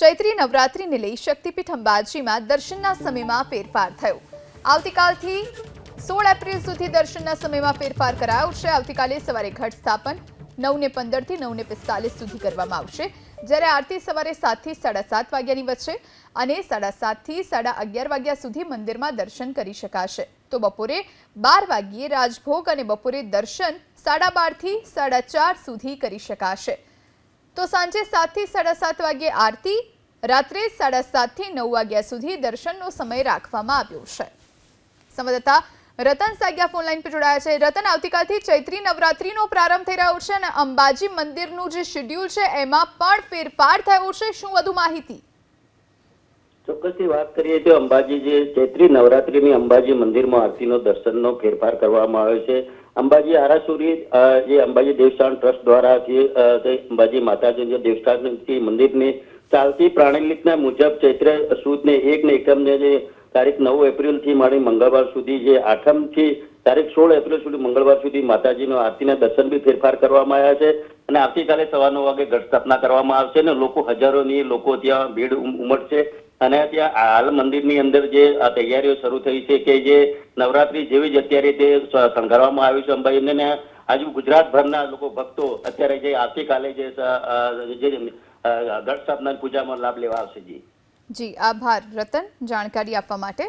ચૈત્રી નવરાત્રિને લઈ શક્તિપીઠ અંબાજીમાં દર્શનના સમયમાં ફેરફાર થયો. આવતીકાલથી સોળ એપ્રિલ સુધી દર્શનના સમયમાં ફેરફાર કરાયો છે. આવતીકાલે સવારે ઘટ સ્થાપન, નવને પંદરથી નવને પિસ્તાલીસ સુધી કરવામાં આવશે. જ્યારે આરતી સવારે સાતથી સાડા સાત વાગ્યાની વચ્ચે અને સાડા સાતથી સાડા અગિયાર વાગ્યા સુધી મંદિરમાં દર્શન કરી શકાશે. તો બપોરે બાર વાગ્યે રાજભોગ અને બપોરે દર્શન સાડા બારથી સાડા ચાર સુધી કરી શકાશે. તો સાંજે સાતથી સાડા સાત વાગ્યે આરતી, રાત્રે સાડા સાતથી નવ વાગ્યા સુધી દર્શનનો સમય રાખવામાં આવ્યો છે. સંવાદદાતા રતન સાગ્યા ફોનલાઈન પર જોડાયા છે. રતન, આવતીકાલથી ચૈત્રી નવરાત્રીનો પ્રારંભ થઈ રહ્યો છે અને અંબાજી મંદિરનું જે શેડ્યુલ છે, એમાં પણ ફેરફાર થયો છે. શું વધુ માહિતી? ચોક્કસથી વાત કરીએ તો અંબાજી જે ચૈત્રી નવરાત્રીની અંબાજી મંદિરમાં આરતીનો દર્શનનો ફેરફાર કરવામાં આવ્યો છે. અંબાજી આરાસુરી જે અંબાજી દેવસ્થાન ટ્રસ્ટ દ્વારા જે અંબાજી માતાજી જે મંદિરની ચાલતી પ્રણાલિકના મુજબ ચૈત્ર સુદને એક ને એકમને જે તારીખ નવ એપ્રિલથી માંડી મંગળવાર સુધી જે આઠમથી તારીખ સોળ એપ્રિલ સુધી મંગળવાર સુધી માતાજીનો આરતીના દર્શન બી ફેરફાર કરવામાં આવ્યા છે અને આવતીકાલે સવા નવ વાગે ઘટ સ્થાપના કરવામાં આવશે અને લોકો હજારોની લોકો ત્યાં ભીડ ઉમ- ઉમટશે. અને ત્યાં હાલ મંદિરની અંદર જે તૈયારીઓ શરૂ થઈ છે કે જે નવરાત્રી જેવી જ અત્યારે તે શણગારવામાં આવ્યું છે અંબાજીને ને આજુ ગુજરાતભરના લોકો ભક્તો અત્યારે જે આવતીકાલે જે ગઢ સ્થાપના પૂજામાં લાભ લેવા આવશે જી. જી, આભાર રતન. જાણકારી આપવા માટે